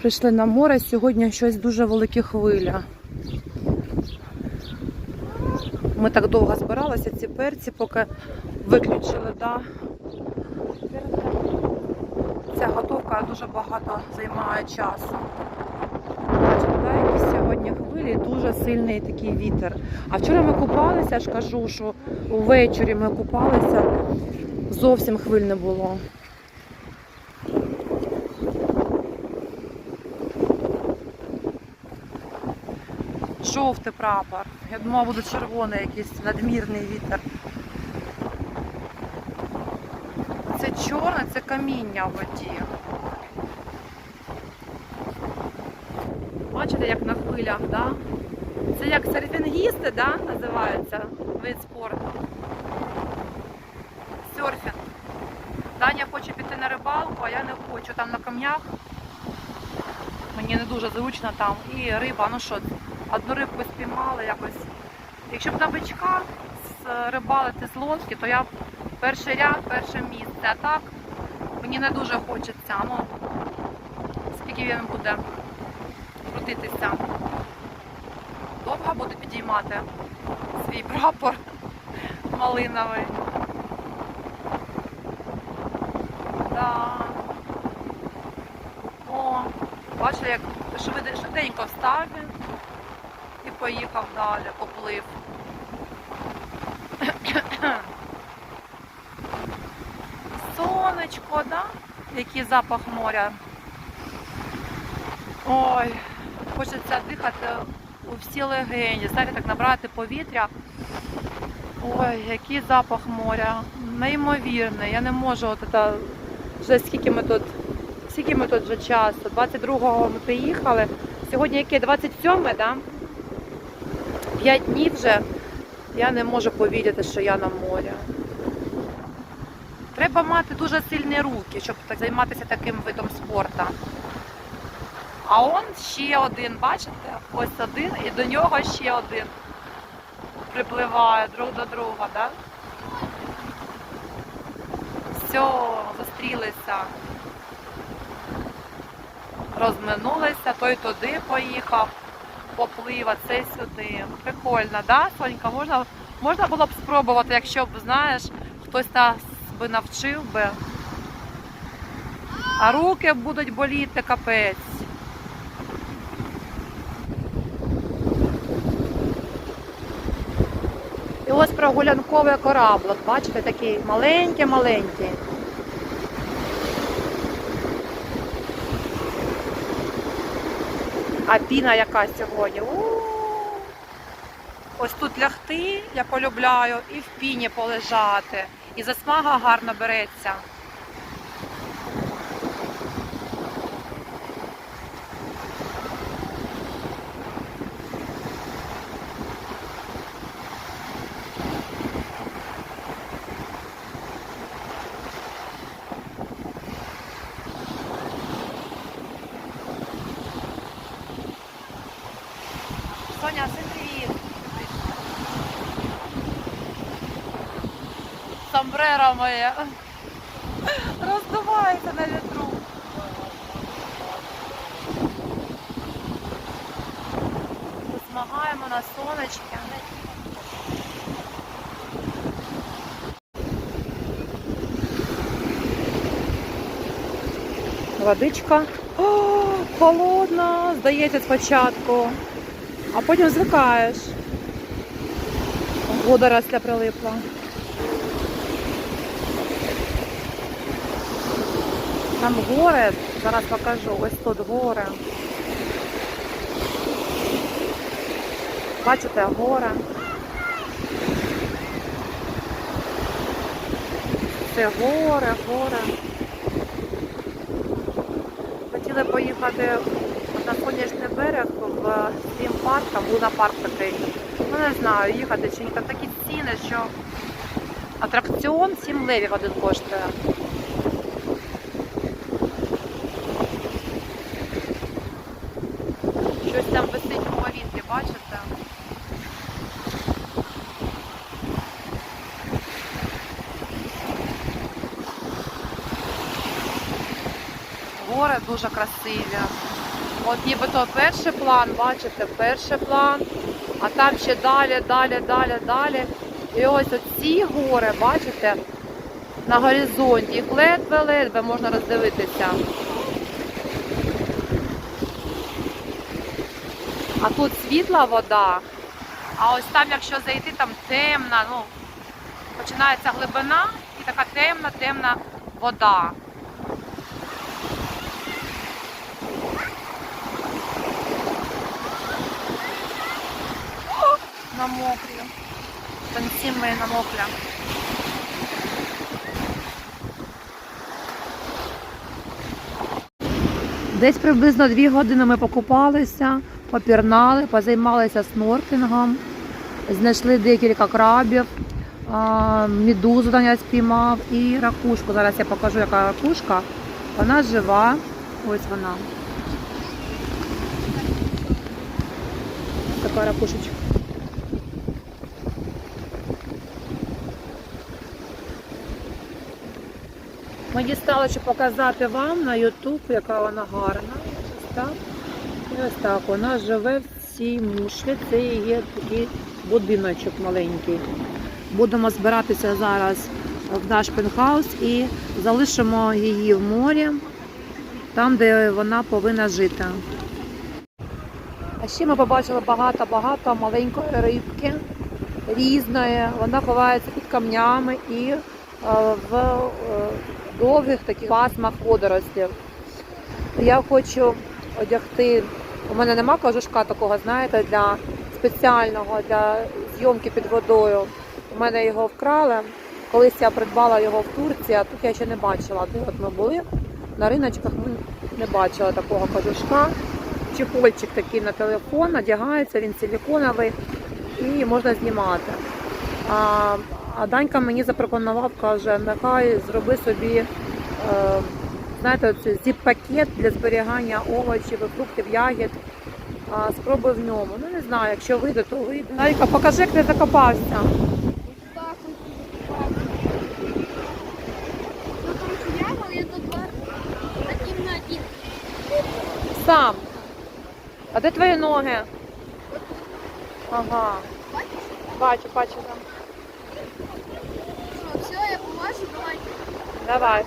Прийшли на море, сьогодні щось дуже великі хвиля. Ми так довго збиралися, ці перці, поки виключили, да. Ця готовка дуже багато займає часу. Сьогодні хвилі, дуже сильний такий вітер. А вчора ми купалися, ж кажу, що ввечері ми купалися, зовсім хвиль не було. Жовтий прапор. Я думала, буде червоний якийсь надмірний вітер. Це чорне, це каміння в воді. Бачите, як на хвилях, да? Це як серфінгісти, да, називається вид спорту. Серфінг. Даня хоче піти на рибалку, а я не хочу. Там на камнях. Мені не дуже зручно там. І риба, ну що, одну рибку спіймали якось. Якщо б на бичка рибалити з лодки, то я б перший ряд, перше місце. А так мені не дуже хочеться. Ну, скільки він буде крутитися. Довго буду підіймати свій прапор малиновий. Да. О, бачите, як швид- швиденько встав він поїхав далі, поплив. Сонечко, да? Який запах моря. Ой, хочеться дихати у всі легені. Знаєте, так набрати повітря. Ой, який запах моря. Неймовірний. Я не можу от це, вже скільки ми тут, скільки ми тут вже часу. 22-го ми приїхали. Сьогодні яке? 27, так? Да? 5 днів вже. Я не можу повірити, що я на морі. Треба мати дуже сильні руки, щоб займатися таким видом спорту. А он ще один, бачите? Ось один і до нього ще один припливає друг до друга, да? Все, зустрілися. Розминулися, той туди поїхав, поплив, а цей сюди. Прикольно, да, Сонька? Можна, можна було б спробувати, якщо б, знаєш, хтось нас би навчив би. А руки будуть боліти капець. І ось прогулянковий кораблик, бачите, такий маленький-маленький. А піна яка сьогодні. Ось тут лягти, я полюбляю, і в піні полежати. І засмага гарно береться. Сомбреро моє роздувається на вітру. Посмагаємо на сонечки. Водичка. О, холодна, здається спочатку, а потім звикаєш. Водоросля прилипла. Там гори, зараз покажу, ось тут гори. Бачите, гори. Це гори, гори. Хотіли поїхати на сонячний берег в стрім парк, там луна парк такий. Ну не знаю, їхати чи ні. Там такі ціни, що атракціон 7 левів один коштує. Щось там висить у повітрі, бачите? Гори дуже красиві. От нібито перший план, бачите, перший план, а там ще далі, далі, далі, далі. І ось ці гори, бачите, на горизонті. Їх ледве-ледве можна роздивитися. А тут світла вода, а ось там, якщо зайти, там темна, ну, починається глибина і така темна, темна вода. О, намокрі. Танці ми намокля. Десь приблизно дві години ми покупалися, попірнали, позаймалися сноркінгом, знайшли декілька крабів, медузу Даня спіймав і ракушку. Зараз я покажу, яка ракушка. Вона жива. Ось вона. Така ракушечка. Ми дістали, щоб показати вам на YouTube, яка вона гарна. Так. І ось так вона живе в цій мушлі. Це є такий будиночок маленький. Будемо збиратися зараз в наш пентхаус і залишимо її в морі, там, де вона повинна жити. А ще ми побачили багато-багато маленької рибки різної. Вона ховається під камнями і в е, довгих таких пасмах водорослів. Я хочу одягти. У мене нема кожушка такого, знаєте, для спеціального для зйомки під водою. У мене його вкрали. Колись я придбала його в Турції, а тут я ще не бачила. Де от ми були на риночках, ми не бачили такого кожушка. Чехольчик такий на телефон, одягається, він силіконовий і можна знімати. А Данька мені запропонував, каже, нехай зроби собі, е, зіп-пакет для зберігання овочів, фруктів, ягід. Спробуй в ньому. Ну не знаю, якщо вийде, то вийде. Данька, покажи, як ти закопався. Сам. А де твої ноги? Ага. Бачу, бачу там. Що, все, я поможу, давай.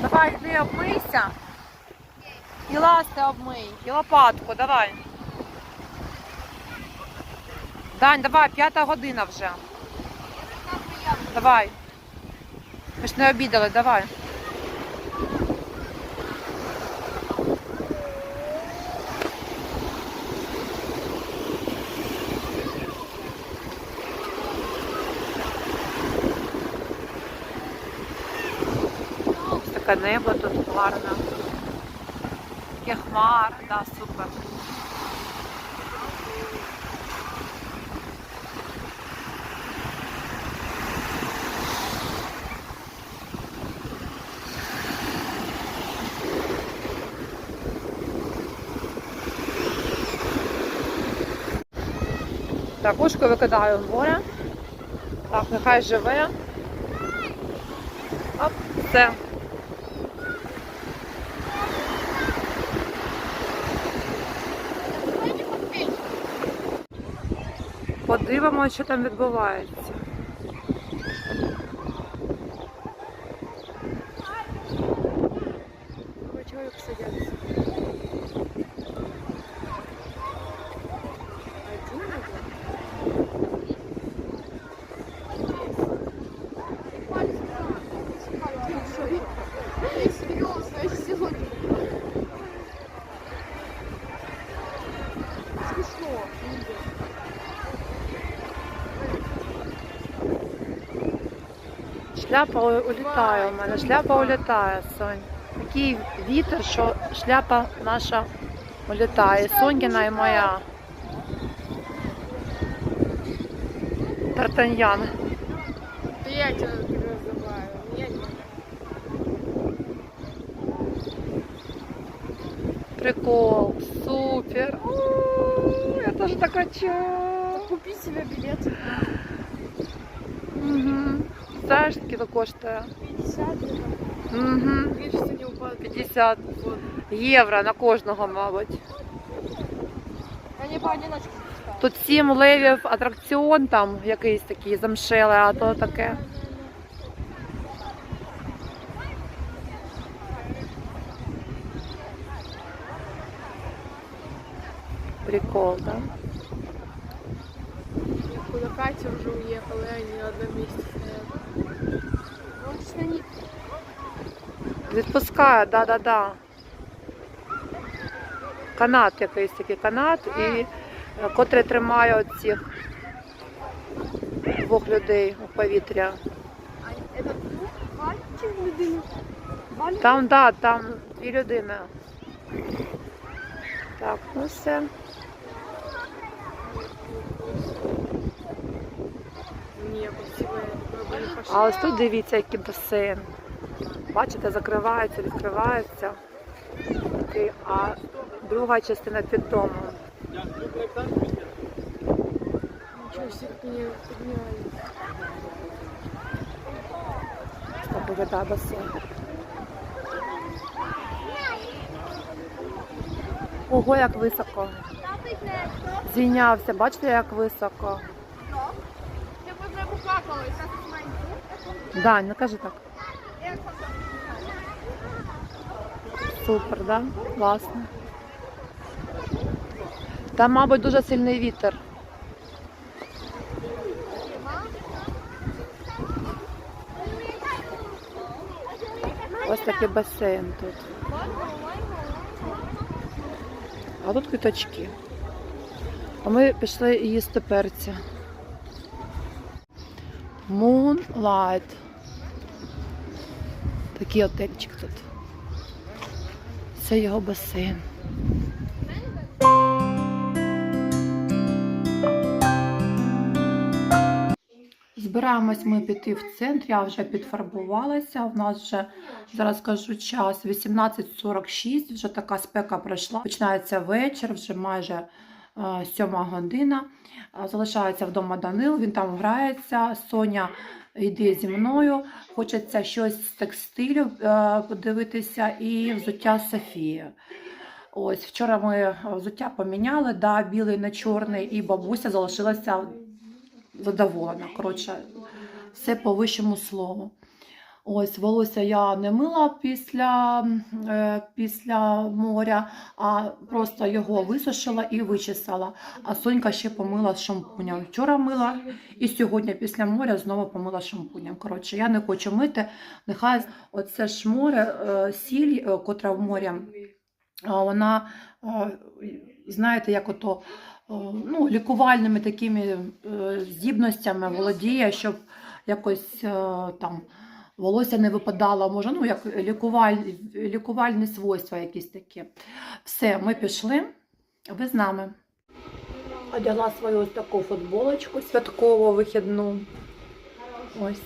Давай. Йди обмийся. І ласти обмий. І лопатку, давай. Дань, давай, п'ята година вже. Давай. Ми ж не обідали, давай. Таке небо тут гарне. Таке хмар, да, супер. Так, ушко викидаю в море. Так, нехай живе. Оп, все. Подивимося, що там відбувається. Шляпа улітає у мене, шляпа улітає, Сонь. Такий вітер, що шляпа наша улітає. Соніна і моя. Тартаньян. Я называю. Я не Прикол, супер. О, я тоже так хочу. Купи себе билет. Угу. Знаєш, скільки це коштує? 50 евро. Угу. Видишь, не упадет. 50 євро на кожного, мабуть. Тут сім левів атракціон там якийсь такий замшелий, а то таке. Прикол, да? Куда Катя уже уехала, и они на одном месте. Не Відпускає, да-да-да. Канат якийсь такий канат, і е, котрий тримає цих двох людей у повітря. Там, да, там дві людини. Так, ну все. А ось тут дивіться, який басейн. Бачите, закривається, відкривається. А друга частина під домом. Себе, как они. Так виглядає басейн. Ого, як високо. Зійнявся, бачите, як високо. Поплакала, и сейчас смотрите. Дань, не кажи так. Супер, да? Класно. Там, мабуть, дуже сильний вітер. Ось такий басейн тут. А тут квіточки. А ми пішли їсти перця. Moonlight. Такий отельчик тут. Це його басейн. Збираємось ми піти в центр, я вже підфарбувалася. У нас вже зараз кажу час 18.46, вже така спека пройшла. Починається вечір, вже майже сьома година. Е, Залишається вдома Данил, він там грається. Соня йде зі мною. Хочеться щось з текстилю е, подивитися і взуття Софії. Ось вчора ми е, взуття поміняли, да, білий на чорний, і бабуся залишилася задоволена. Коротше, все по вищому слову. Ось волосся я не мила після, е, після моря, а просто його висушила і вичесала. А Сонька ще помила з шампунем. Вчора мила і сьогодні після моря знову помила шампунем. Коротше, я не хочу мити. Нехай оце ж море, е, сіль, е, котра в морі, вона, знаєте, як ото ну, лікувальними такими здібностями володіє, щоб якось там волосся не випадало, може, ну, як лікуваль, лікувальні свойства якісь такі. Все, ми пішли, ви з нами. Одягла свою ось таку футболочку святкову вихідну. Ось.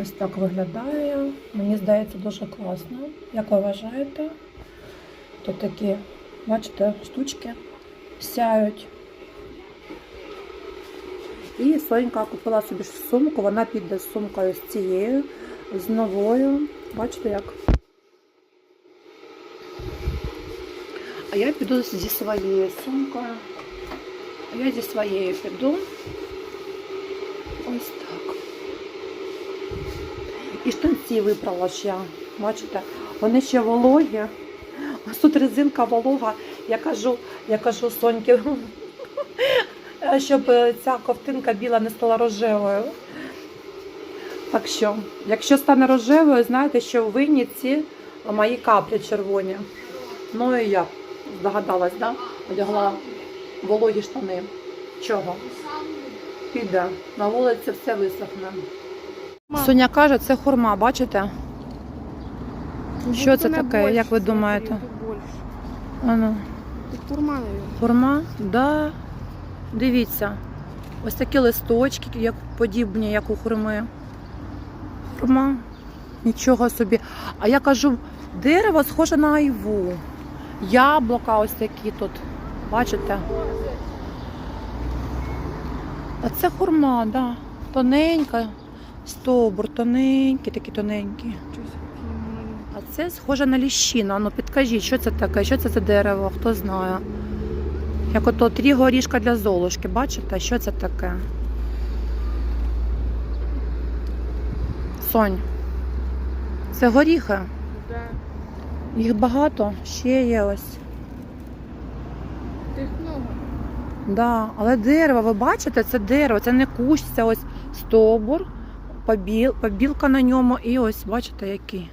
Ось так виглядає. Мені здається, дуже класно. Як ви вважаєте? Тут такі, бачите, штучки сяють. І Сонька купила собі сумку, вона піде з сумкою з цією, з новою. Бачите як? А я піду зі своєю сумкою. А я зі своєю піду. Ось так. І штанці вибрала ж я. Бачите, вони ще вологі. Ось тут резинка волога. Я кажу, я кажу Соньки, щоб ця ковтинка біла не стала рожевою. Так що, якщо стане рожевою, знаєте, що в винні ці мої каплі червоні. Ну і я здогадалась, да? Одягла вологі штани. Чого? Піде. На вулиці все висохне. Соня каже, це хурма, бачите? Що це таке, як ви думаєте? Хурма, да. Дивіться. Ось такі листочки, як подібні, як у хурми. Хурма. Нічого собі. А я кажу, дерево схоже на айву. Яблука ось такі тут. Бачите? А це хурма, да. Тоненька. Стовбур тоненький, такі тоненькі. А це схоже на ліщину. Ну підкажіть, що це таке? Що це за дерево? Хто знає? Як ото три горішка для золушки, бачите? Що це таке? Сонь. Це горіхи. Їх багато, ще є ось. Тих много. Да, але дерево, ви бачите, це дерево, це не кущ, це ось стовбур, побіл, побілка на ньому і ось бачите який.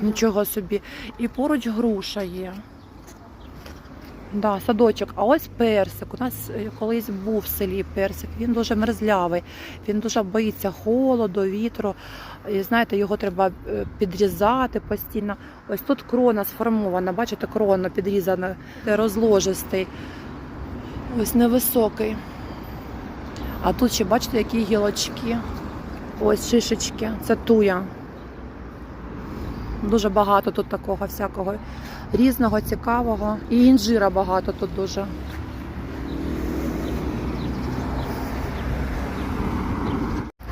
Нічого собі. І поруч груша є. Да, садочок. А ось персик. У нас е, колись був в селі персик. Він дуже мерзлявий. Він дуже боїться холоду, вітру. І знаєте, його треба е, підрізати постійно. Ось тут крона сформована. Бачите, крона підрізана, розложистий. Ось невисокий. А тут ще бачите, які гілочки. Ось шишечки. Це туя. Дуже багато тут такого всякого різного, цікавого. І інжира багато тут дуже.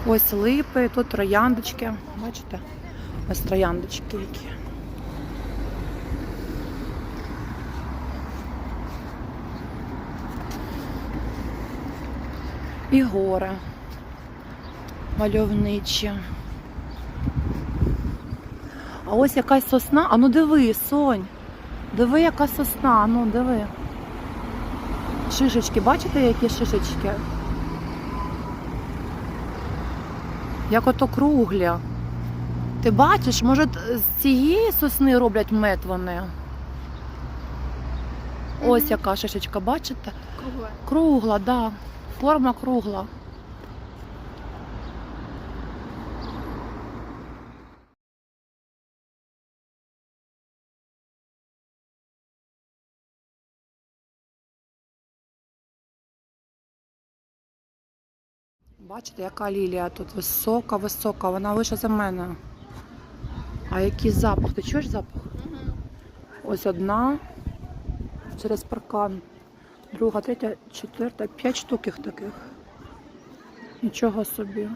Ось липи, тут трояндочки. Бачите? Ось трояндочки які. І гори мальовничі. А ось якась сосна. А ну диви, сонь. Диви, яка сосна, ну диви. Шишечки, бачите, які шишечки? Як ото круглі. Ти бачиш, може з цієї сосни роблять мед вони? Ось яка шишечка, бачите? Кругле. Кругла, да. Форма кругла. Бачите, яка лілія тут висока, висока, вона вища за мене. А який запах? Ти чуєш запах? Ось одна через паркан, друга, третя, четверта, п'ять штук таких. Нічого собі.